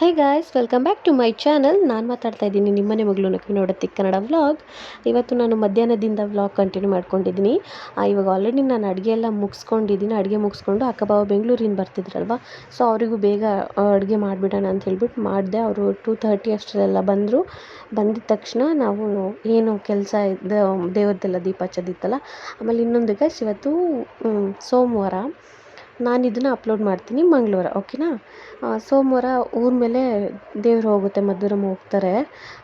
Hey guys welcome back to my channel ನಾನು ಮಾತಾಡ್ತಾ ಇದ್ದೀನಿ ನಿಮ್ಮನೆ ಮಗಳು ನಕ್ಕಿ ನೋಡುತ್ತೆ ಕನ್ನಡ ವ್ಲಾಗ್ ಇವತ್ತು ನಾನು ಮಧ್ಯಾಹ್ನದಿಂದ ವ್ಲಾಗ್ ಕಂಟಿನ್ಯೂ ಮಾಡ್ಕೊಂಡಿದ್ದೀನಿ. ಇವಾಗ ಆಲ್ರೆಡಿ ನಾನು ಅಡುಗೆ ಎಲ್ಲ ಮುಗಿಸ್ಕೊಂಡಿದ್ದೀನಿ. ಅಡುಗೆ ಮುಗಿಸ್ಕೊಂಡು ಅಕ್ಕಬಾವ ಬೆಂಗಳೂರಿಂದ ಬರ್ತಿದ್ರಲ್ವ? ಸೊ ಅವರಿಗೂ ಬೇಗ ಅಡುಗೆ ಮಾಡಿಬಿಡೋಣ ಅಂತ ಹೇಳ್ಬಿಟ್ಟು ಮಾಡಿದೆ. ಅವರು ಟೂ ತರ್ಟಿ ಅಷ್ಟರಲ್ಲೆಲ್ಲ ಬಂದರು. ಬಂದಿದ ತಕ್ಷಣ ನಾವು ಏನು ಕೆಲಸ ದೇವ್ರದ್ದೆಲ್ಲ ದೀಪ ಹಚ್ಚೋದಿತ್ತಲ್ಲ, ಆಮೇಲೆ ಇನ್ನೊಂದು ಗಾಯ್ಸ್ ಇವತ್ತು ಸೋಮವಾರ. ನಾನು ಇದನ್ನು ಅಪ್ಲೋಡ್ ಮಾಡ್ತೀನಿ ಮಂಗಳವಾರ ಓಕೆನಾ ಸೋಮವಾರ ಊರ ಮೇಲೆ ದೇವ್ರು ಹೋಗುತ್ತೆ ಮಧುರಮ್ಮ ಹೋಗ್ತಾರೆ.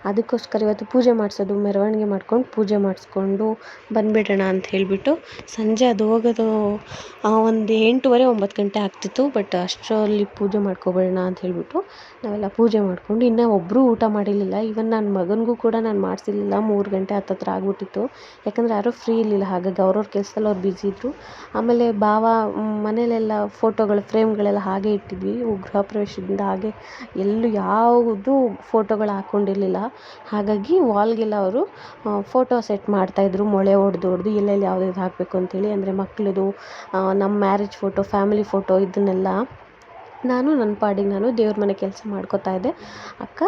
ಅದಕ್ಕೋಸ್ಕರ ಇವತ್ತು ಪೂಜೆ ಮಾಡಿಸೋದು ಮೆರವಣಿಗೆ ಮಾಡ್ಕೊಂಡು ಪೂಜೆ ಮಾಡಿಸ್ಕೊಂಡು ಬಂದುಬಿಡೋಣ ಅಂತ ಹೇಳಿಬಿಟ್ಟು ಸಂಜೆ ಅದು ಹೋಗೋದು ಒಂದು ಎಂಟೂವರೆ ಒಂಬತ್ತು ಗಂಟೆ ಆಗ್ತಿತ್ತು ಬಟ್ ಅಷ್ಟರಲ್ಲಿ ಪೂಜೆ ಮಾಡ್ಕೊಬಿಡೋಣ ಅಂತ ಹೇಳಿಬಿಟ್ಟು ನಾವೆಲ್ಲ ಪೂಜೆ ಮಾಡಿಕೊಂಡು ಇನ್ನೂ ಒಬ್ಬರೂ ಊಟ ಮಾಡಿರಲಿಲ್ಲ. ಈವನ್ ನನ್ನ ಮಗನಿಗೂ ಕೂಡ ನಾನು ಮಾಡಿಸಿರ್ಲಿಲ್ಲ ಮೂರು ಗಂಟೆ ಹತ್ತತ್ರ ಆಗ್ಬಿಟ್ಟಿತ್ತು. ಯಾಕಂದರೆ ಯಾರೂ ಫ್ರೀ ಇರಲಿಲ್ಲ ಹಾಗಾಗಿ ಅವ್ರವ್ರ ಕೆಲಸದಲ್ಲಿ ಅವ್ರು ಬ್ಯುಸಿ ಇದ್ದರು ಆಮೇಲೆ ಭಾವ ಮ್, ಮನೇಲೆಲ್ಲ ಫೋಟೋಗಳು, ಫ್ರೇಮ್ಗಳೆಲ್ಲ ಹಾಗೆ ಇಟ್ಟಿದ್ವಿ. ಗೃಹ ಪ್ರವೇಶದಿಂದ ಹಾಗೆ ಎಲ್ಲೂ ಯಾವುದು ಫೋಟೋಗಳು ಹಾಕ್ಕೊಂಡಿರಲಿಲ್ಲ ಹಾಗಾಗಿ ವಾಲ್ಗೆಲ್ಲ ಅವರು ಫೋಟೋ ಸೆಟ್ ಮಾಡ್ತಾಯಿದ್ರು ಮೊಳೆ ಹೊಡ್ದು ಹೊಡ್ದು ಎಲ್ಲೆಲ್ಲಿ ಯಾವ್ದು ಹಾಕಬೇಕು ಅಂತೇಳಿ. ಅಂದರೆ ಮಕ್ಕಳದು ನಮ್ಮ ಮ್ಯಾರೇಜ್ ಫೋಟೋ, ಫ್ಯಾಮಿಲಿ ಫೋಟೋ ಇದನ್ನೆಲ್ಲ ನಾನು ನನ್ನ ಪಾಡಿಗೆ ನಾನು ದೇವ್ರ ಮನೆ ಕೆಲಸ ಮಾಡ್ಕೊತಾ ಇದ್ದೆ. ಅಕ್ಕ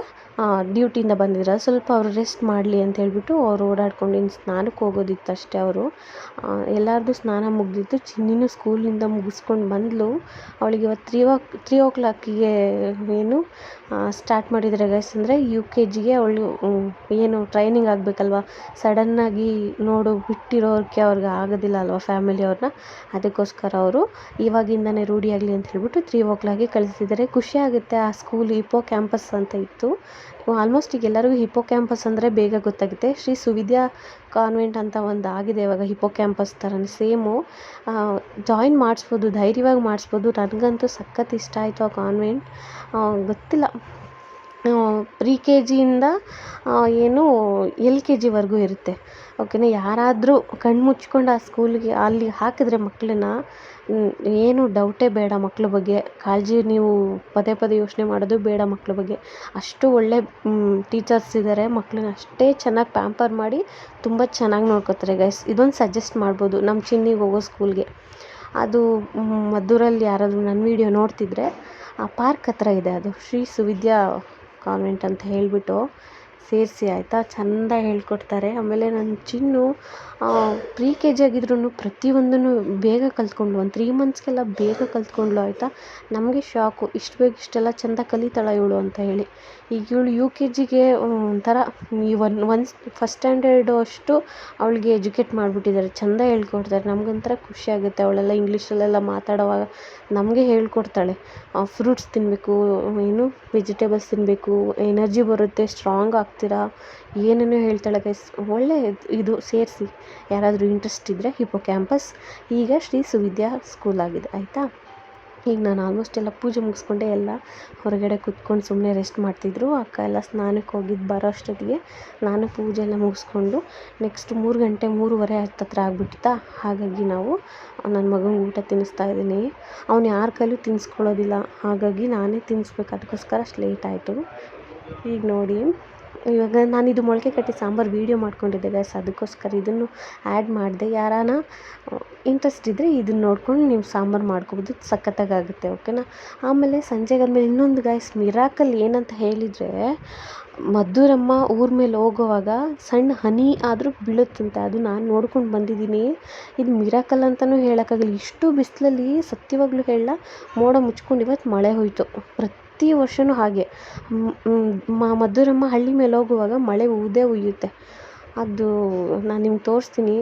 ಡ್ಯೂಟಿಯಿಂದ ಬಂದಿದ್ರು, ಸ್ವಲ್ಪ ಅವರು ರೆಸ್ಟ್ ಮಾಡಲಿ ಅಂತ ಹೇಳಿಬಿಟ್ಟು ಅವ್ರು ಓಡಾಡ್ಕೊಂಡು ಇನ್ನು ಸ್ನಾನಕ್ಕೆ ಹೋಗೋದಿತ್ತು ಅಷ್ಟೇ ಅವರು ಎಲ್ಲರದ್ದು ಸ್ನಾನ ಮುಗಿದಿತ್ತು. ಚಿನ್ನಿನೂ ಸ್ಕೂಲಿಂದ ಮುಗಿಸ್ಕೊಂಡು ಬಂದಳು ಅವಳಿಗೆ ಇವತ್ತು ತ್ರೀ ಓ ತ್ರೀ ಓ ಕ್ಲಾಕಿಗೆ ಏನು ಸ್ಟಾರ್ಟ್ ಮಾಡಿದ್ದಾರೆ ಗೈಸ್ ಅಂದರೆ ಯು ಕೆ ಜಿಗೆ ಅವಳು ಏನು ಟ್ರೈನಿಂಗ್ ಆಗಬೇಕಲ್ವ? ಸಡನ್ನಾಗಿ ನೋಡು ಬಿಟ್ಟಿರೋಕ್ಕೆ ಅವ್ರಿಗೆ ಆಗೋದಿಲ್ಲ ಅಲ್ವ ಫ್ಯಾಮಿಲಿ ಅವ್ರನ್ನ ಅದಕ್ಕೋಸ್ಕರ ಅವರು ಇವಾಗಿಂದನೇ ರೂಢಿಯಾಗಲಿ ಅಂತ ಹೇಳ್ಬಿಟ್ಟು ತ್ರೀ ಓ ಕ್ಲಾಕಿಗೆ ಕಳಿಸಿದ್ದಾರೆ. ಖುಷಿ ಆಗುತ್ತೆ ಆ ಸ್ಕೂಲ್ ಇಪೋ ಕ್ಯಾಂಪಸ್ ಅಂತ ಇತ್ತು. ಆಲ್ಮೋಸ್ಟ್ ಈಗ ಎಲ್ಲರಿಗೂ ಹಿಪೋ ಕ್ಯಾಂಪಸ್ ಅಂದರೆ ಬೇಗ ಗೊತ್ತಾಗುತ್ತೆ. ಶ್ರೀ ಸುವಿದ್ಯಾ ಕಾನ್ವೆಂಟ್ ಅಂತ ಒಂದು ಆಗಿದೆ ಇವಾಗ ಹಿಪೋ ಕ್ಯಾಂಪಸ್ ಥರನೇ ಸೇಮು ಜಾಯಿನ್ ಮಾಡಿಸ್ಬೋದು, ಧೈರ್ಯವಾಗಿ ಮಾಡಿಸ್ಬೋದು. ನನಗಂತೂ ಸಖತ್ ಇಷ್ಟ ಆಯಿತು ಆ ಕಾನ್ವೆಂಟ್ ಗೊತ್ತಿಲ್ಲ. ಪ್ರಿ ಕೆ ಜಿಯಿಂದ ಏನು ಎಲ್ ಕೆ ಜಿವರೆಗೂ ಇರುತ್ತೆ. ಓಕೆನಾ ಯಾರಾದರೂ ಕಣ್ಣು ಮುಚ್ಕೊಂಡು ಆ ಸ್ಕೂಲಿಗೆ ಅಲ್ಲಿ ಹಾಕಿದ್ರೆ ಮಕ್ಕಳನ್ನ ಏನು ಡೌಟೇ ಬೇಡ ಮಕ್ಳ ಬಗ್ಗೆ. ಕಾಳಜಿ ನೀವು ಪದೇ ಪದೇ ಯೋಚನೆ ಮಾಡೋದು ಬೇಡ ಮಕ್ಳ ಬಗ್ಗೆ. ಅಷ್ಟು ಒಳ್ಳೆ ಟೀಚರ್ಸ್ ಇದ್ದಾರೆ ಮಕ್ಕಳನ್ನ ಅಷ್ಟೇ ಚೆನ್ನಾಗಿ ಪ್ಯಾಂಪರ್ ಮಾಡಿ ತುಂಬ ಚೆನ್ನಾಗಿ ನೋಡ್ಕೋತಾರೆ ಗೈಸ್ ಇದೊಂದು ಸಜೆಸ್ಟ್ ಮಾಡ್ಬೋದು ನಮ್ಮ ಚಿನ್ನಿಗೆ ಹೋಗೋ ಸ್ಕೂಲ್ಗೆ ಅದು ಮದ್ದೂರಲ್ಲಿ ಯಾರಾದರೂ ನನ್ನ ವಿಡಿಯೋ ನೋಡ್ತಿದ್ರೆ, ಆ ಪಾರ್ಕ್ ಹತ್ರ ಇದೆ ಅದು. ಶ್ರೀ ಸುವಿದ್ಯಾ ಕಾನ್ವೆಂಟ್ ಅಂತ ಹೇಳಿಬಿಟ್ಟು ಸೇರಿಸಿ, ಆಯಿತಾ? ಚೆಂದ ಹೇಳ್ಕೊಡ್ತಾರೆ. ಆಮೇಲೆ ನನ್ನ ಚಿನ್ನು ಪ್ರೀ ಕೆ ಜಿ ಆಗಿದ್ರೂ ಪ್ರತಿಯೊಂದನ್ನು ಬೇಗ ಕಲಿತ್ಕೊಂಡ್ಳು. ಒಂದು ತ್ರೀ ಮಂತ್ಸ್ಗೆಲ್ಲ ಬೇಗ ಕಲ್ತ್ಕೊಂಡ್ಳು, ಆಯಿತಾ? ನಮಗೆ ಶಾಕು. ಇಷ್ಟು ಬೇಗ ಇಷ್ಟೆಲ್ಲ ಚಂದ ಕಲಿತಾಳ ಇವಳು ಅಂತ ಹೇಳಿ. ಈಗ ಇವಳು ಯು ಕೆ ಜಿಗೆ ಒಂಥರ, ಈ ಒನ್ ಒನ್ ಫಸ್ಟ್ ಸ್ಟ್ಯಾಂಡರ್ಡು ಅಷ್ಟು ಅವಳಿಗೆ ಎಜುಕೇಟ್ ಮಾಡಿಬಿಟ್ಟಿದ್ದಾರೆ. ಚೆಂದ ಹೇಳ್ಕೊಡ್ತಾರೆ. ನಮಗೊಂಥರ ಖುಷಿ ಆಗುತ್ತೆ ಅವಳೆಲ್ಲ ಇಂಗ್ಲೀಷಲ್ಲೆಲ್ಲ ಮಾತಾಡೋವಾಗ. ನಮಗೆ ಹೇಳ್ಕೊಡ್ತಾಳೆ. ಫ್ರೂಟ್ಸ್ ತಿನ್ನಬೇಕು ಏನು ವೆಜಿಟೇಬಲ್ಸ್ ತಿನ್ನಬೇಕು ಎನರ್ಜಿ ಬರುತ್ತೆ ಸ್ಟ್ರಾಂಗ್ ಆಗ್ತೀರಾ, ಏನೇನೋ ಹೇಳ್ತಾಳೆ ಗೈಸ್ ಒಳ್ಳೆ ಇದು ಸೇರಿಸಿ. ಯಾರಾದರೂ ಇಂಟ್ರೆಸ್ಟ್ ಇದ್ದರೆ ಹಿಪೋ ಕ್ಯಾಂಪಸ್ ಈಗ ಶ್ರೀ ಸುವಿದ್ಯಾ ಸ್ಕೂಲ್ ಆಗಿದೆ, ಆಯಿತಾ? ಈಗ ನಾನು ಆಲ್ಮೋಸ್ಟ್ ಎಲ್ಲ ಪೂಜೆ ಮುಗಿಸ್ಕೊಂಡೆ ಎಲ್ಲ ಹೊರಗಡೆ ಕುತ್ಕೊಂಡು ಸುಮ್ಮನೆ ರೆಸ್ಟ್ ಮಾಡ್ತಿದ್ರು. ಅಕ್ಕ ಎಲ್ಲ ಸ್ನಾನಕ್ಕೆ ಹೋಗಿದ್ದು ಬರೋ ಅಷ್ಟೊತ್ತಿಗೆ ನಾನು ಪೂಜೆ ಎಲ್ಲ ಮುಗಿಸ್ಕೊಂಡು ನೆಕ್ಸ್ಟ್ ಮೂರು ಗಂಟೆ ಮೂರುವರೆ ಹತ್ತತ್ರ ಆಗಿಬಿಟ್ಟಿತ್ತಾ? ಹಾಗಾಗಿ ನಾವು ನನ್ನ ಮಗನಿಗೆ ಊಟ ತಿನ್ನಿಸ್ತಾ ಇದ್ದೀನಿ. ಅವ್ನು ಯಾರ ಕೈಲೂ ತಿನ್ನಿಸ್ಕೊಳ್ಳೋದಿಲ್ಲ ಹಾಗಾಗಿ ನಾನೇ ತಿನ್ನಿಸ್ಬೇಕು ಅದಕ್ಕೋಸ್ಕರ ಅಷ್ಟು ಲೇಟ್ ಆಯಿತು. ಈಗ ನೋಡಿ. ಇವಾಗ ನಾನು ಇದು ಮೊಳಕೆ ಕಟ್ಟಿ ಸಾಂಬಾರು ವೀಡಿಯೋ ಮಾಡ್ಕೊಂಡಿದ್ದೆ ಗೈಸ್ ಅದಕ್ಕೋಸ್ಕರ ಇದನ್ನು ಆ್ಯಡ್ ಮಾಡಿದೆ. ಯಾರಾನ ಇಂಟ್ರೆಸ್ಟ್ ಇದ್ದರೆ ಇದನ್ನು ನೋಡ್ಕೊಂಡು ನೀವು ಸಾಂಬಾರು ಮಾಡ್ಕೊಬೋದು. ಸಖತ್ತಾಗುತ್ತೆ ಓಕೆನಾ ಆಮೇಲೆ ಸಂಜೆಗಾದ್ಮೇಲೆ ಇನ್ನೊಂದು ಗೈಸ್ ಮಿರಾಕಲ್ ಏನಂತ ಹೇಳಿದರೆ ಮದ್ದೂರಮ್ಮ ಊರ ಮೇಲೆ ಹೋಗೋವಾಗ ಸಣ್ಣ ಹನಿ ಆದರೂ ಬೀಳುತ್ತಂತೆ. ಅದು ನಾನು ನೋಡ್ಕೊಂಡು ಬಂದಿದ್ದೀನಿ. ಇದು ಮಿರಾಕಲ್ ಅಂತಲೂ ಹೇಳೋಕ್ಕಾಗಲ್ಲ. ಇಷ್ಟು ಬಿಸಿಲಲ್ಲಿ ಸತ್ಯವಾಗಲೂ ಹೇಳಲ್ಲ ಮೋಡ ಮುಚ್ಕೊಂಡು ಇವತ್ತು ಮಳೆ ಹೋಯಿತು. ಪ್ರತಿ ವರ್ಷವೂ ಹಾಗೆ. ಮದ್ದೂರಮ್ಮ ಹಳ್ಳಿ ಮೇಲೆ ಹೋಗುವಾಗ ಮಳೆ ಉಯ್ದೇ ಉಯ್ಯುತ್ತೆ. ಅದು ನಾನು ನಿಮ್ಗೆ ತೋರಿಸ್ತೀನಿ.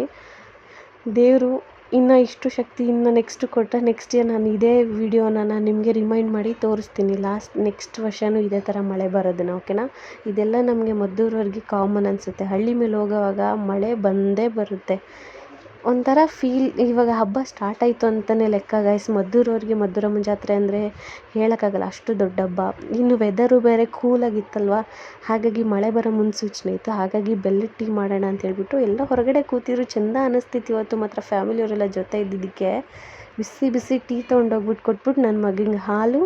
ದೇವರು ಇನ್ನು ಇಷ್ಟು ಶಕ್ತಿ ಇನ್ನು ನೆಕ್ಸ್ಟ್ ಕೊಟ್ಟ ನೆಕ್ಸ್ಟ್ ಇಯರ್ ನಾನು ಇದೇ ವಿಡಿಯೋನ ನಾನು ನಿಮಗೆ ರಿಮೈಂಡ್ ಮಾಡಿ ತೋರಿಸ್ತೀನಿ. ಲಾಸ್ಟ್ ನೆಕ್ಸ್ಟ್ ವರ್ಷವೂ ಇದೇ ಥರ ಮಳೆ ಬರೋದನ್ನು ಓಕೆನಾ ಇದೆಲ್ಲ ನಮಗೆ ಮದ್ದೂರವ್ರಿಗೆ ಕಾಮನ್ ಅನಿಸುತ್ತೆ. ಹಳ್ಳಿ ಮೇಲೆ ಹೋಗೋವಾಗ ಮಳೆ ಬಂದೇ ಬರುತ್ತೆ. ಒಂಥರ ಫೀಲ್ ಇವಾಗ ಹಬ್ಬ ಸ್ಟಾರ್ಟ್ ಆಯಿತು ಅಂತಲೇ ಲೆಕ್ಕ ಗೈಸ್ ಮದ್ದೂರವ್ರಿಗೆ ಮದ್ದೂರಮ್ಮನ ಜಾತ್ರೆ ಅಂದರೆ ಹೇಳೋಕ್ಕಾಗಲ್ಲ, ಅಷ್ಟು ದೊಡ್ಡ ಹಬ್ಬ. ಇನ್ನು ವೆದರು ಬೇರೆ ಕೂಲಾಗಿತ್ತಲ್ವ ಹಾಗಾಗಿ ಮಳೆ ಬರೋ ಮುನ್ಸೂಚನೆ ಇತ್ತು. ಹಾಗಾಗಿ ಬೆಲ್ಲದ ಟೀ ಮಾಡೋಣ ಅಂತ ಹೇಳ್ಬಿಟ್ಟು ಎಲ್ಲ ಹೊರಗಡೆ ಕೂತಿದ್ರು. ಚೆಂದ ಅನ್ನಿಸ್ತಿತ್ತು ಇವತ್ತು ಮಾತ್ರ. ಫ್ಯಾಮಿಲಿಯವರೆಲ್ಲ ಜೊತೆ ಇದ್ದಿದ್ದಕ್ಕೆ. ಬಿಸಿ ಬಿಸಿ ಟೀ ತೊಗೊಂಡೋಗ್ಬಿಟ್ಟು ಕೊಟ್ಬಿಟ್ಟು ನನ್ನ ಮಗಂಗೆ ಹಾಲು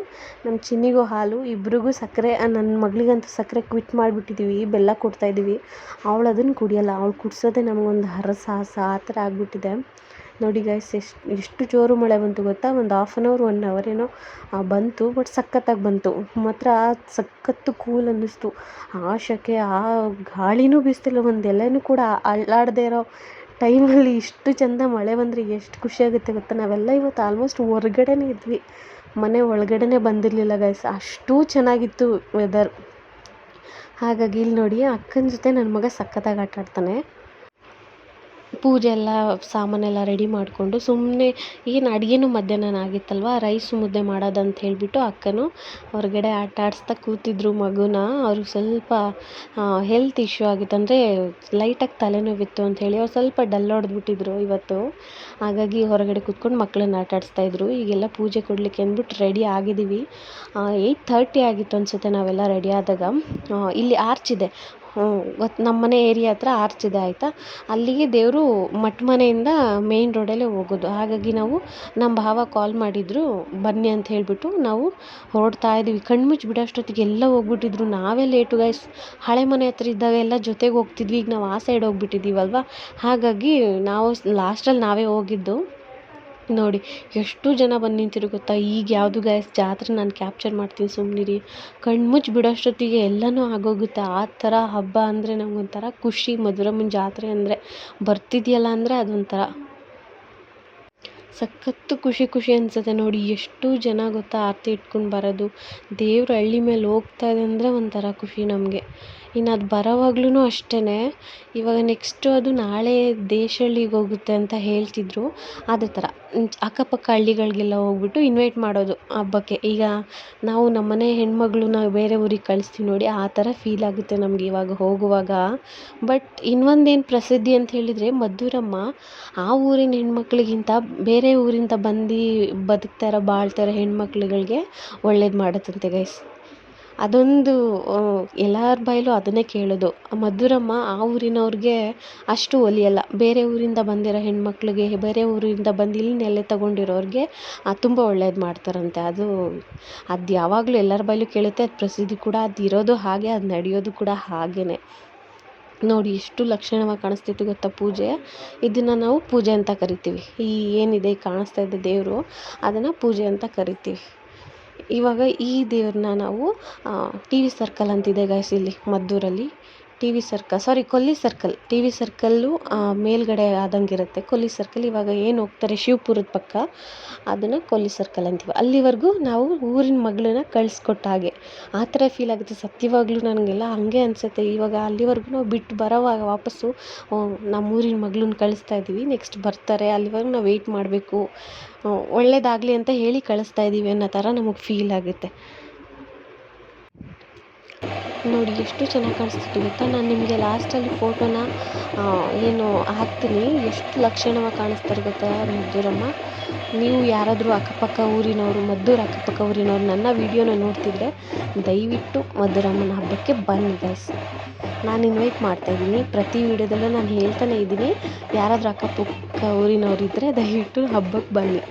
ನಮ್ಮ ಚಿನ್ನಿಗೂ ಹಾಲು, ಇಬ್ರಿಗೂ ಸಕ್ಕರೆ ನನ್ನ ಮಗಳಿಗಂತೂ ಸಕ್ಕರೆ ಕ್ವಿಟ್ ಮಾಡಿಬಿಟ್ಟಿದ್ದೀವಿ ಬೆಲ್ಲ ಕೊಡ್ತಾಯಿದ್ದೀವಿ ಅವಳು ಅದನ್ನು ಕುಡಿಯೋಲ್ಲ, ಅವ್ಳು ಕುಡಿಸೋದೇ ನಮಗೊಂದು ಹರಸಾಹಸ ಆ ಥರ ಆಗಿಬಿಟ್ಟಿದೆ. ನೋಡಿ ಗೈಸ್ ಎಷ್ಟು ಎಷ್ಟು ಜೋರು ಮಳೆ ಬಂತು ಗೊತ್ತಾ? ಒಂದು half an hour one hour ಏನೋ ಬಂತು ಬಟ್ ಸಖತ್ತಾಗಿ ಬಂತು. ಮಾತ್ರ ಸಖತ್ತು ಕೂಲ್ ಅನ್ನಿಸ್ತು. ಆ ಶೆಕೆ ಆ ಗಾಳಿನೂ ಬೀಸ್ತಿಲ್ಲ, ಒಂದು ಎಲೆನೂ ಕೂಡ ಅಲ್ಲಾಡದೇ ಇರೋ ಟೈಮಲ್ಲಿ ಇಷ್ಟು ಚಂದ ಮಳೆ ಬಂದರೆ ಎಷ್ಟು ಖುಷಿಯಾಗುತ್ತೆ ಗೊತ್ತಾ? ನಾವೆಲ್ಲ ಇವತ್ತು ಆಲ್ಮೋಸ್ಟ್ ಹೊರ್ಗಡೆನೇ ಇದ್ವಿ. ಮನೆ ಒಳಗಡೆನೇ ಬಂದಿರಲಿಲ್ಲ ಗೈಸ್ ಅಷ್ಟು ಚೆನ್ನಾಗಿತ್ತು ವೆದರ್ ಹಾಗಾಗಿ ಇಲ್ಲಿ ನೋಡಿ, ಅಕ್ಕನ ಜೊತೆ ನನ್ನ ಮಗ ಸಖತ್ತಾಗಿ ಆಟ ಆಡ್ತಾನೆ ಪೂಜೆ ಎಲ್ಲ ಸಾಮಾನೆಲ್ಲ ರೆಡಿ ಮಾಡಿಕೊಂಡು ಸುಮ್ಮನೆ ಏನು ಅಡುಗೆನೂ ಮಧ್ಯಾಹ್ನ ಆಗಿತ್ತಲ್ವ? ರೈಸ್ ಮುದ್ದೆ ಮಾಡೋದಂತ ಹೇಳಿಬಿಟ್ಟು ಅಕ್ಕನೂ ಹೊರಗಡೆ ಆಟ ಆಡಿಸ್ತಾ ಕೂತಿದ್ರು ಮಗುನ. ಅವ್ರಿಗೆ ಸ್ವಲ್ಪ ಹೆಲ್ತ್ ಇಶ್ಯೂ ಆಗಿತ್ತು ಅಂದರೆ ಲೈಟಾಗಿ ತಲೆನೋವಿತ್ತು ಹೇಳಿ ಅವ್ರು ಸ್ವಲ್ಪ ಡಲ್ ಹೊಡೆದ್ಬಿಟ್ಟಿದ್ರು ಇವತ್ತು. ಹಾಗಾಗಿ ಹೊರಗಡೆ ಕೂತ್ಕೊಂಡು ಮಕ್ಕಳನ್ನ ಆಟ ಆಡಿಸ್ತಾಯಿದ್ರು ಈಗೆಲ್ಲ ಪೂಜೆ ಕೊಡಲಿಕ್ಕೆ ಅಂದ್ಬಿಟ್ಟು ರೆಡಿ ಆಗಿದ್ದೀವಿ ಏಯ್ಟ್ ಥರ್ಟಿ ಆಗಿತ್ತು ಅನಿಸುತ್ತೆ ನಾವೆಲ್ಲ ರೆಡಿ ಆದಾಗ. ಇಲ್ಲಿ ಆರ್ಚ್ ಇದೆ. ಗೊತ್ತು ನಮ್ಮ ಮನೆ ಏರಿಯಾ ಹತ್ರ ಆರ್ಚ್ ಇದೆ ಆಯಿತಾ? ಅಲ್ಲಿಗೆ ದೇವರು ಮಠ ಮನೆಯಿಂದ ಮೇಯ್ನ್ ರೋಡಲ್ಲೇ ಹೋಗೋದು. ಹಾಗಾಗಿ ನಾವು ನಮ್ಮ ಭಾವ ಕಾಲ್ ಮಾಡಿದ್ರು, ಬನ್ನಿ ಅಂತ ಹೇಳಿಬಿಟ್ಟು ನಾವು ಹೊರಡ್ತಾ ಇದ್ದೀವಿ. ಕಣ್ಣು ಮುಚ್ಚಿ ಬಿಡೋಷ್ಟೊತ್ತಿಗೆ ಎಲ್ಲ ಹೋಗ್ಬಿಟ್ಟಿದ್ರು. ನಾವೇ ಲೇಟು ಗೈಸ್ ಹಳೆ ಮನೆ ಹತ್ರ ಇದ್ದಾಗೆಲ್ಲ ಜೊತೆಗೆ ಹೋಗ್ತಿದ್ವಿ. ಈಗ ನಾವು ಆ ಸೈಡ್ ಹೋಗ್ಬಿಟ್ಟಿದ್ದೀವಲ್ವ? ಹಾಗಾಗಿ ನಾವು ಲಾಸ್ಟಲ್ಲಿ ನಾವೇ ಹೋಗಿದ್ದು. ನೋಡಿ. ಎಷ್ಟು ಜನ ಬಂದು ನಿಂತಿರು ಗೊತ್ತಾ? ಈಗ ಯಾವುದು ಗಾಯ್ಸ್ ಜಾತ್ರೆ ನಾನು ಕ್ಯಾಪ್ಚರ್ ಮಾಡ್ತೀನಿ ಸುಮ್ಮನಿರಿ ಕಣ್ಣು ಮುಚ್ಚಿ ಬಿಡೋಷ್ಟೊತ್ತಿಗೆ ಎಲ್ಲನೂ ಆಗೋಗುತ್ತೆ. ಆ ಥರ ಹಬ್ಬ ಅಂದರೆ ನಮಗೊಂಥರ ಖುಷಿ. ಮಧುರಮ್ಮನ ಜಾತ್ರೆ ಅಂದರೆ ಬರ್ತಿದೆಯಲ್ಲ ಅಂದರೆ ಅದೊಂಥರ. ಸಖತ್ತು ಖುಷಿ ಖುಷಿ ಅನಿಸುತ್ತೆ ನೋಡಿ. ಎಷ್ಟು ಜನ ಗೊತ್ತಾ ಆರತಿ ಇಟ್ಕೊಂಡು ಬರೋದು. ದೇವ್ರ ಹಳ್ಳಿ ಮೇಲೆ ಹೋಗ್ತಾ ಇದೆ ಅಂದರೆ ಒಂಥರ ಖುಷಿ ನಮಗೆ. ಇನ್ನು ಅದು ಬರೋವಾಗ್ಲೂ ಅಷ್ಟೇ ಇವಾಗ ನೆಕ್ಸ್ಟು ಅದು ನಾಳೆ ದೇಶಹಳ್ಳಿಗೆ ಹೋಗುತ್ತೆ ಅಂತ ಹೇಳ್ತಿದ್ರು. ಅದೇ ಥರ ಅಕ್ಕಪಕ್ಕ ಹಳ್ಳಿಗಳಿಗೆಲ್ಲ ಹೋಗ್ಬಿಟ್ಟು ಇನ್ವೈಟ್ ಮಾಡೋದು ಹಬ್ಬಕ್ಕೆ. ಈಗ ನಾವು ನಮ್ಮನೆ ಹೆಣ್ಮಗಳನ್ನ ಬೇರೆ ಊರಿಗೆ ಕಳಿಸ್ತೀವಿ ನೋಡಿ, ಆ ಥರ ಫೀಲ್ ಆಗುತ್ತೆ ನಮಗೆ ಇವಾಗ ಹೋಗುವಾಗ. ಬಟ್ ಇನ್ನೊಂದೇನು ಪ್ರಸಿದ್ಧಿ ಅಂತ ಹೇಳಿದರೆ ಮಧುರಮ್ಮ ಆ ಊರಿನ ಹೆಣ್ಮಕ್ಳಿಗಿಂತ ಬೇರೆ ಊರಿಂದ ಬಂದು ಬದುಕ್ತಾ ಇರೋ ಹೆಣ್ಮಕ್ಳುಗಳಿಗೆ ಇರೋ ಹೆಣ್ಮಕ್ಳುಗಳ್ಗೆ ಒಳ್ಳೇದು ಮಾಡುತ್ತಂತೆ ಗೈಸ್ ಅದೊಂದು ಎಲ್ಲರ ಬಾಯಲ್ಲೂ ಅದನ್ನೇ ಕೇಳೋದು. ಮಧುರಮ್ಮ ಆ ಊರಿನವ್ರಿಗೆ ಅಷ್ಟು ಒಲಿಯಲ್ಲ. ಬೇರೆ ಊರಿಂದ ಬಂದಿರೋ ಹೆಣ್ಮಕ್ಳಿಗೆ, ಬೇರೆ ಊರಿಂದ ಬಂದು ಇಲ್ಲಿ ನೆಲೆ ತಗೊಂಡಿರೋರಿಗೆ ತುಂಬ ಒಳ್ಳೇದು ಮಾಡ್ತಾರಂತೆ. ಅದು ಅದು ಯಾವಾಗಲೂ ಎಲ್ಲರ ಬಾಯಲ್ಲೂ ಕೇಳುತ್ತೆ. ಅದು ಪ್ರಸಿದ್ಧಿ ಕೂಡ, ಅದು ಇರೋದು ಹಾಗೆ, ಅದು ನಡೆಯೋದು ಕೂಡ ಹಾಗೇ ನೋಡಿ, ಎಷ್ಟು ಲಕ್ಷಣವಾಗಿ ಕಾಣಿಸ್ತೈತಿ ಗೊತ್ತಾ ಪೂಜೆ? ಇದನ್ನು ನಾವು ಪೂಜೆ ಅಂತ ಕರಿತೀವಿ. ಈ ಏನಿದೆ, ಕಾಣಿಸ್ತಾ ಇದೆ ದೇವರು, ಅದನ್ನು ಪೂಜೆ ಅಂತ ಕರಿತೀವಿ. ಇವಾಗ ಈ ದೇವ್ರನ್ನ ನಾವು ಟಿ ವಿ ಸರ್ಕಲ್ ಅಂತಿದೆ ಗೈಸ್ ಇಲ್ಲಿ ಮದ್ದೂರಲ್ಲಿ. T V circle sorry Kolli circle. T V circle ಮೇಲ್ಗಡೆ ಆದಂಗೆ ಇರುತ್ತೆ ಕೊಲ್ಲಿ ಸರ್ಕಲ್ ಇವಾಗ ಏನು ಹೋಗ್ತಾರೆ, ಶಿವಪುರದ ಪಕ್ಕ, ಅದನ್ನು ಕೊಲ್ಲಿ ಸರ್ಕಲ್ ಅಂತೀವಿ. ಅಲ್ಲಿವರೆಗೂ ನಾವು ಊರಿನ ಮಗಳನ್ನ ಕಳಿಸ್ಕೊಟ್ಟ ಹಾಗೆ. ಆ ಥರ ಫೀಲ್ ಆಗುತ್ತೆ. ಸತ್ಯವಾಗ್ಲೂ ನನಗೆಲ್ಲ ಹಾಗೆ ಅನಿಸುತ್ತೆ. ಇವಾಗ ಅಲ್ಲಿವರೆಗೂ ನಾವು ಬಿಟ್ಟು ಬರೋವಾಗ ವಾಪಸ್ಸು ನಮ್ಮ ಊರಿನ ಮಗಳನ್ನ ಕಳಿಸ್ತಾ ಇದ್ದೀವಿ. ನೆಕ್ಸ್ಟ್ ಬರ್ತಾರೆ. ಅಲ್ಲಿವರೆಗೂ ನಾವು ವೆಯ್ಟ್ ಮಾಡಬೇಕು. ಒಳ್ಳೆಯದಾಗಲಿ ಅಂತ ಹೇಳಿ ಕಳಿಸ್ತಾ ಇದ್ದೀವಿ ಅನ್ನೋ ಥರ ನಮಗೆ ಫೀಲ್ ಆಗುತ್ತೆ. ನೋಡಿ ಎಷ್ಟು ಚೆನ್ನಾಗಿ ಕಾಣಿಸ್ತಿತ್ತು ಗೊತ್ತಾ? ನಾನು ನಿಮಗೆ ಲಾಸ್ಟಲ್ಲಿ ಫೋಟೋನ ಏನು ಹಾಕ್ತೀನಿ. ಎಷ್ಟು ಲಕ್ಷಣವಾಗಿ ಕಾಣಿಸ್ತಾರೆ ಗೊತ್ತಾ ಮದ್ದೂರಮ್ಮ? ನೀವು ಯಾರಾದರೂ ಅಕ್ಕಪಕ್ಕ ಊರಿನವರು, ಮದ್ದೂರು ಅಕ್ಕಪಕ್ಕ ಊರಿನವರು ನನ್ನ ವೀಡಿಯೋನ ನೋಡ್ತಿದ್ರೆ ದಯವಿಟ್ಟು ಮದ್ದೂರಮ್ಮನ ಹಬ್ಬಕ್ಕೆ ಬನ್ನಿ ಗೈಸ್ ನಾನು ಇನ್ವೈಟ್ ಮಾಡ್ತಾಯಿದ್ದೀನಿ ಪ್ರತಿ ವೀಡಿಯೋದಲ್ಲೂ ನಾನು ಹೇಳ್ತಾನೆ ಇದ್ದೀನಿ. ಯಾರಾದರೂ ಅಕ್ಕಪಕ್ಕ ಊರಿನವರು ಇದ್ದರೆ ದಯವಿಟ್ಟು ಹಬ್ಬಕ್ಕೆ ಬನ್ನಿ.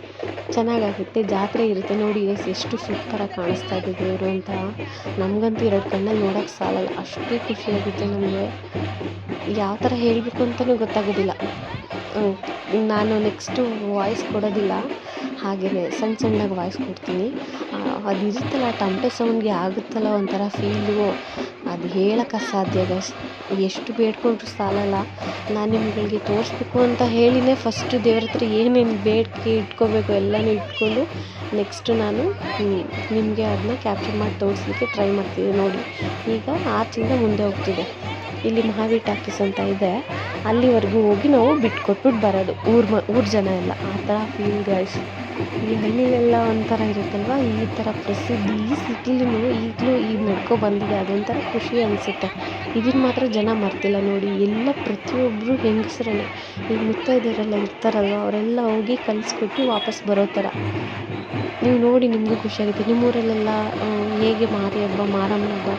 ಚೆನ್ನಾಗಾಗುತ್ತೆ. ಜಾತ್ರೆ ಇರುತ್ತೆ. ನೋಡಿ ಎಸ್ ಎಷ್ಟು ಸೂಪರಾಗಿ ಕಾಣಿಸ್ತಾ ಇದೆ ದೇವರು ಅಂತ. ನಮಗಂತೂ ಎರಡು ಕಣ್ಣಲ್ಲಿ ನೋಡೋಕ್ಕೆ ಸಾಲಲ್ಲ. ಅಷ್ಟು ಖುಷಿಯಾಗುತ್ತೆ ನಮಗೆ. ಯಾವ ಥರ ಹೇಳಬೇಕು ಅಂತಲೂ ಗೊತ್ತಾಗೋದಿಲ್ಲ. ನಾನು ನೆಕ್ಸ್ಟು ವಾಯ್ಸ್ ಕೊಡೋದಿಲ್ಲ. ಹಾಗೆಯೇ ಸಣ್ಣ ಸಣ್ಣಗೆ ವಾಯ್ಸ್ ಕೊಡ್ತೀನಿ. ಅದು ಇರುತ್ತಲ್ಲ ಟಮಟೆ ಸೌಂಡ್ಗೆ ಆಗುತ್ತಲ್ಲ ಒಂಥರ ಫೀಲು ಅದು ಹೇಳಕ್ಕೆ ಅಸಾಧ್ಯ ಗೈಸ್ ಎಷ್ಟು ಬೇಡ್ಕೊಂಡ್ರೂ ಸಾಲಲ್ಲ. ನಾನು ನಿಮ್ಗಳಿಗೆ ತೋರಿಸ್ಬೇಕು ಅಂತ ಹೇಳಿನೇ ಫಸ್ಟು ದೇವ್ರ ಹತ್ರ ಏನೇನು ಬೇಡಿಕೆ ಇಟ್ಕೋಬೇಕು ಎಲ್ಲನೂ ಇಟ್ಕೊಂಡು ನೆಕ್ಸ್ಟ್ ನಾನು ನಿಮಗೆ ಅದನ್ನ ಕ್ಯಾಪ್ಚರ್ ಮಾಡಿ ತೋರಿಸ್ಲಿಕ್ಕೆ ಟ್ರೈ ಮಾಡ್ತಿದ್ದೆ ನೋಡಿ. ಈಗ ಆಚಿಂದ ಮುಂದೆ ಹೋಗ್ತಿದೆ. ಇಲ್ಲಿ ಮಹಾವೀರ್ ಟಾಕೀಸ್ ಅಂತ ಇದೆ. ಅಲ್ಲಿವರೆಗೂ ಹೋಗಿ ನಾವು ಬಿಟ್ಕೊಟ್ಬಿಟ್ಟು ಬರೋದು. ಊರು ಮ, ಊರು ಜನ ಎಲ್ಲ. ಆ ಥರ ಫೀಲ್ ಗಾಯ್ಸ್ ಈ ಹಳ್ಳಿಲೆಲ್ಲ ಒಂಥರ ಇರುತ್ತಲ್ವ? ಈ ಥರ ಪ್ರಸಿದ್ಧಿ ಈ ಸಿಟಿಲೂ ಈಗಲೂ ಈಗ ನಡ್ಕೊ ಬಂದಿದೆ. ಅದೊಂಥರ ಖುಷಿ ಅನಿಸುತ್ತೆ. ಇದನ್ನ ಮಾತ್ರ ಜನ ಮರ್ತಿಲ್ಲ ನೋಡಿ. ಎಲ್ಲ ಪ್ರತಿಯೊಬ್ಬರು ಹೆಂಗಸ್ರೇ ಈಗ ಮುತ್ತೈದೆಯರೆಲ್ಲ ಇರ್ತಾರಲ್ವ? ಅವರೆಲ್ಲ ಹೋಗಿ ಕಲಿಸ್ಕೊಟ್ಟು ವಾಪಸ್ ಬರೋ ಥರ. ನೀವು ನೋಡಿ ನಿಮಗೂ ಖುಷಿಯಾಗುತ್ತೆ ನಿಮ್ಮೂರಲ್ಲೆಲ್ಲ ಹೇಗೆ ಮಾರಿ ಹಬ್ಬ ಮಾರಮ್ಮನ ಹಬ್ಬ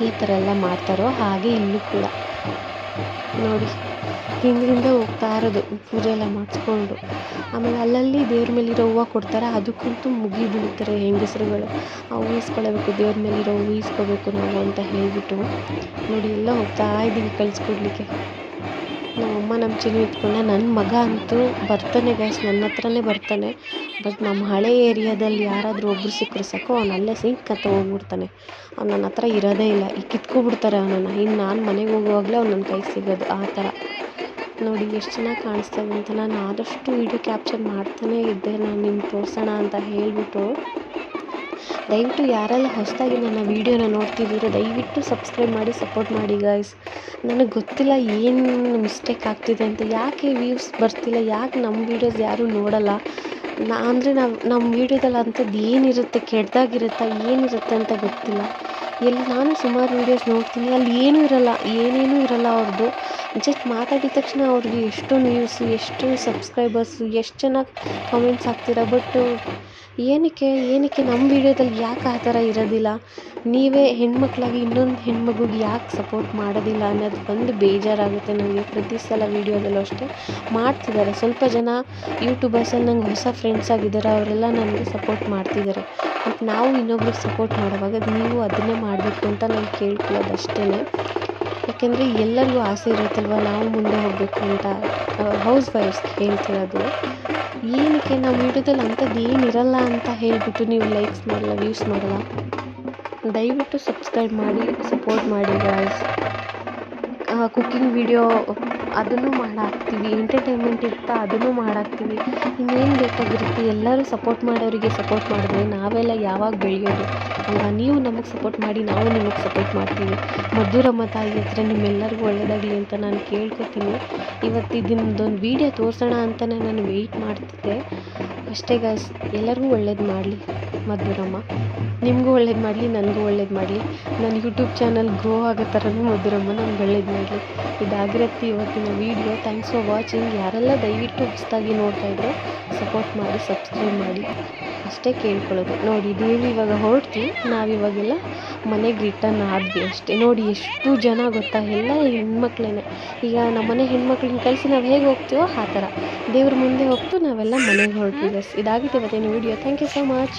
ಈ ಥರ ಎಲ್ಲ ಮಾಡ್ತಾರೋ ಹಾಗೆ ಇಲ್ಲೂ ಕೂಡ. ನೋಡಿ ಹಿಂದಿಂದ ಹೋಗ್ತಾ ಇರೋದು, ಪೂಜೆ ಎಲ್ಲ ಮಾಡಿಸ್ಕೊಂಡು. ಆಮೇಲೆ ಅಲ್ಲಲ್ಲಿ ದೇವ್ರ ಮೇಲಿರೋ ಹೂವು ಕೊಡ್ತಾರೆ, ಅದಕ್ಕಂತೂ ಮುಗಿ ಬೀಳ್ತಾರೆ ಹೆಂಗಸರುಗಳು. ಆ ಹೂ ಇಸ್ಕೊಳ್ಬೇಕು, ದೇವ್ರ ಮೇಲಿರೋ ಹೂ ಈಸ್ಕೊಬೇಕು ನಾವು ಅಂತ ಹೇಳಿಬಿಟ್ಟು. ನೋಡಿ, ಎಲ್ಲ ಹೋಗ್ತಾ ಇದ್ದೀವಿ ಕಳಿಸ್ಕೊಡ್ಲಿಕ್ಕೆ. ನಮ್ಮ ಚಿನ್ನು ಇಟ್ಕೊಂಡೆ ನನ್ನ ಮಗ ಅಂತೂ ಬರ್ತಾನೆ ಗೈಸ್ ನನ್ನ ಹತ್ರನೇ ಬರ್ತಾನೆ. ಬಟ್ ನಮ್ಮ ಹಳೆ ಏರಿಯಾದಲ್ಲಿ ಯಾರಾದರೂ ಒಬ್ಬರು ಸಿಕ್ಕರೆ ಸಾಕು, ಅವ್ನು ಅಲ್ಲೇ ಸಿಂಕ್ ಅಂತ ಹೋಗ್ಬಿಡ್ತಾನೆ. ಅವ್ನು ನನ್ನ ಹತ್ರ ಇರೋದೇ ಇಲ್ಲ. ಈ ಕಿತ್ಕೊಬಿಡ್ತಾರೆ ಅವನನ್ನು. ಇನ್ನು ನಾನು ಮನೆಗೆ ಹೋಗುವಾಗಲೇ ಅವ್ನು ನನ್ನ ಕೈಗೆ ಸಿಗೋದು ಆ ಥರ. ನೋಡಿ ಎಷ್ಟು ಚೆನ್ನಾಗಿ ಕಾಣಿಸ್ತಾ ಇದೆ ಅಂತ. ನಾನು ಆದಷ್ಟು ವೀಡಿಯೋ ಕ್ಯಾಪ್ಚರ್ ಮಾಡ್ತಾನೇ ಇದ್ದೆ. ನಾನು ನಿಮ್ಗೆ ತೋರಿಸೋಣ ಅಂತ ಹೇಳಿಬಿಟ್ಟು. ದಯವಿಟ್ಟು ಯಾರೆಲ್ಲ ಹೊಸದಾಗಿ ನನ್ನ ವೀಡಿಯೋನ ನೋಡ್ತಿದ್ದೀರೋ, ದಯವಿಟ್ಟು ಸಬ್ಸ್ಕ್ರೈಬ್ ಮಾಡಿ ಸಪೋರ್ಟ್ ಮಾಡಿ ಗಾಯ್ಸ್ ನನಗೆ ಗೊತ್ತಿಲ್ಲ ಏನು ಮಿಸ್ಟೇಕ್ ಆಗ್ತಿದೆ ಅಂತ, ಯಾಕೆ ವ್ಯೂಸ್ ಬರ್ತಿಲ್ಲ, ಯಾಕೆ ನಮ್ಮ ವೀಡಿಯೋಸ್ ಯಾರೂ ನೋಡಲ್ಲ? ನಾ ಅಂದರೆ ನಾವು ನಮ್ಮ ವೀಡಿಯೋದಲ್ಲಿ ಅಂಥದ್ದು ಏನಿರುತ್ತೆ ಕೆಟ್ಟದಾಗಿರುತ್ತಾ ಏನಿರುತ್ತೆ ಅಂತ ಗೊತ್ತಿಲ್ಲ. ಎಲ್ಲಿ ನಾನು ಸುಮಾರು ವೀಡಿಯೋಸ್ ನೋಡ್ತೀನಿ, ಅಲ್ಲಿ ಏನೂ ಇರಲ್ಲ, ಏನೇನೂ ಇರಲ್ಲ ಅವ್ರದ್ದು ಜಸ್ಟ್ ಮಾತಾಡಿದ ತಕ್ಷಣ ಅವ್ರಿಗೆ ಎಷ್ಟು ವ್ಯೂಸು ಎಷ್ಟು ಸಬ್ಸ್ಕ್ರೈಬರ್ಸು ಎಷ್ಟು ಚೆನ್ನಾಗಿ ಕಮೆಂಟ್ಸ್ ಹಾಕ್ತೀರ ಬಟ್ ಏನಕ್ಕೆ ಏನಕ್ಕೆ ನಮ್ಮ ವೀಡಿಯೋದಲ್ಲಿ ಯಾಕೆ ಆ ಥರ ಇರೋದಿಲ್ಲ? ನೀವೇ ಹೆಣ್ಮಕ್ಳಾಗಿ ಇನ್ನೊಂದು ಹೆಣ್ಮಗುಗೆ ಯಾಕೆ ಸಪೋರ್ಟ್ ಮಾಡೋದಿಲ್ಲ ಅನ್ನೋದು ಬಂದು ಬೇಜಾರಾಗುತ್ತೆ ನನಗೆ ಪ್ರತಿ ಸಲ ವೀಡಿಯೋದಲ್ಲೂ ಅಷ್ಟೇ ಮಾಡ್ತಿದ್ದಾರೆ. ಸ್ವಲ್ಪ ಜನ ಯೂಟ್ಯೂಬರ್ಸಲ್ಲಿ ನಂಗೆ ಹೊಸ ಫ್ರೆಂಡ್ಸ್ ಆಗಿದ್ದಾರೆ, ಅವರೆಲ್ಲ ನನಗೆ ಸಪೋರ್ಟ್ ಮಾಡ್ತಿದ್ದಾರೆ. ಬಟ್ ನಾವು ಇನ್ನೊಬ್ರಿಗೆ ಸಪೋರ್ಟ್ ಮಾಡುವಾಗ ನೀವು ಅದನ್ನೇ ಮಾಡಬೇಕು ಅಂತ ನಾನು ಕೇಳ್ಕೊಳ್ಳೋದು ಅಷ್ಟೇ ಯಾಕೆಂದರೆ ಎಲ್ಲರಿಗೂ ಆಸೆ ಇರುತ್ತಲ್ವ, ನಾವು ಮುಂದೆ ಹೋಗಬೇಕು ಅಂತ. ಹೌಸ್ ವೈಫ್ಸ್ ಹೇಳ್ತಿರೋದು. ಏನಕ್ಕೆ ನಾವು ವೀಡಿಯೋದಲ್ಲಿ ಅಂಥದ್ದು ಏನಿರಲ್ಲ ಅಂತ ಹೇಳಿಬಿಟ್ಟು ನೀವು ಲೈಕ್ಸ್ ಮಾಡಲ್ಲ ವ್ಯೂಸ್ ಮಾಡಲ್ಲ. ದಯವಿಟ್ಟು ಸಬ್ಸ್ಕ್ರೈಬ್ ಮಾಡಿ ಸಪೋರ್ಟ್ ಮಾಡಿ ಗಾಯ್ಸ್ ಕುಕ್ಕಿಂಗ್ ವೀಡಿಯೋ ಅದನ್ನು ಮಾಡಾಕ್ತೀವಿ ಎಂಟರ್ಟೈನ್ಮೆಂಟ್ ಇರ್ತಾ ಅದನ್ನು ಮಾಡಾಕ್ತೀವಿ. ಇನ್ನೇನು ಬೇಕಾಗಿರುತ್ತೆ? ಎಲ್ಲರೂ ಸಪೋರ್ಟ್ ಮಾಡೋರಿಗೆ ಸಪೋರ್ಟ್ ಮಾಡಿದ್ರೆ ನಾವೆಲ್ಲ ಯಾವಾಗ ಬೆಳೆಯೋದು? ಅಲ್ವಾ? ನೀವು ನಮಗೆ ಸಪೋರ್ಟ್ ಮಾಡಿ, ನಾವು ನಿಮಗೆ ಸಪೋರ್ಟ್ ಮಾಡ್ತೀವಿ. ಮಧುರಮ್ಮ ತಾಯಿ ಹತ್ರ ನಿಮ್ಮೆಲ್ಲರಿಗೂ ಒಳ್ಳೆಯದಾಗಲಿ ಅಂತ ನಾನು ಕೇಳ್ಕೊತೀನಿ. ಇವತ್ತು ಇದನ್ನೊಂದು ವೀಡಿಯೋ ತೋರಿಸೋಣ ಅಂತಲೇ ನಾನು ವೆಯ್ಟ್ ಮಾಡ್ತಿದ್ದೆ. ಅಷ್ಟೇ ಗಾಯ್ಸ್ ಎಲ್ಲರಿಗೂ ಒಳ್ಳೇದು ಮಾಡಲಿ, ಮಧುರಮ್ಮ. ನಿಮಗೂ ಒಳ್ಳೇದು ಮಾಡಲಿ, ನನಗೂ ಒಳ್ಳೇದು ಮಾಡಲಿ. ನನ್ನ ಯೂಟ್ಯೂಬ್ ಚಾನಲ್ ಗ್ರೋ ಆಗೋ ಥರನೂ ಮಧುರಮ್ಮ ನಮ್ಗೆ ಒಳ್ಳೇದು ಮಾಡಲಿ. ಇದಾಗಿರುತ್ತೆ ಇವತ್ತಿನ ವೀಡಿಯೋ ಥ್ಯಾಂಕ್ಸ್ ಫಾರ್ ವಾಚಿಂಗ್ ಯಾರೆಲ್ಲ ದಯವಿಟ್ಟು ಹೊಸದಾಗಿ ನೋಡ್ತಾ ಇದ್ರೋ ಸಪೋರ್ಟ್ ಮಾಡಿ ಸಬ್ಸ್ಕ್ರೈಬ್ ಮಾಡಿ. ಅಷ್ಟೇ ಕೇಳ್ಕೊಳ್ಳೋದು. ನೋಡಿ, ದೇವಿ ಇವಾಗ ಹೊರಡ್ತೀವಿ ನಾವಿವಾಗೆಲ್ಲ ಮನೆಗೆ ರಿಟರ್ನ್ ಆದ್ವಿ ಅಷ್ಟೇ. ನೋಡಿ, ಎಷ್ಟು ಜನ ಗೊತ್ತಾ? ಎಲ್ಲ ಹೆಣ್ಮಕ್ಳೇ ಈಗ ನಮ್ಮನೆ ಹೆಣ್ಮಕ್ಳನ್ನ ಕಳಿಸಿ ನಾವು ಹೇಗೆ ಹೋಗ್ತೀವೋ ಆ ಥರ. ದೇವ್ರ ಮುಂದೆ ಹೋಗ್ತು, ನಾವೆಲ್ಲ ಮನೆಗೆ ಹೊರಟ್ವಿ ಬಸ್ ಇದಾಗಿತ್ತು ಇವತ್ತಿನ video thank you so much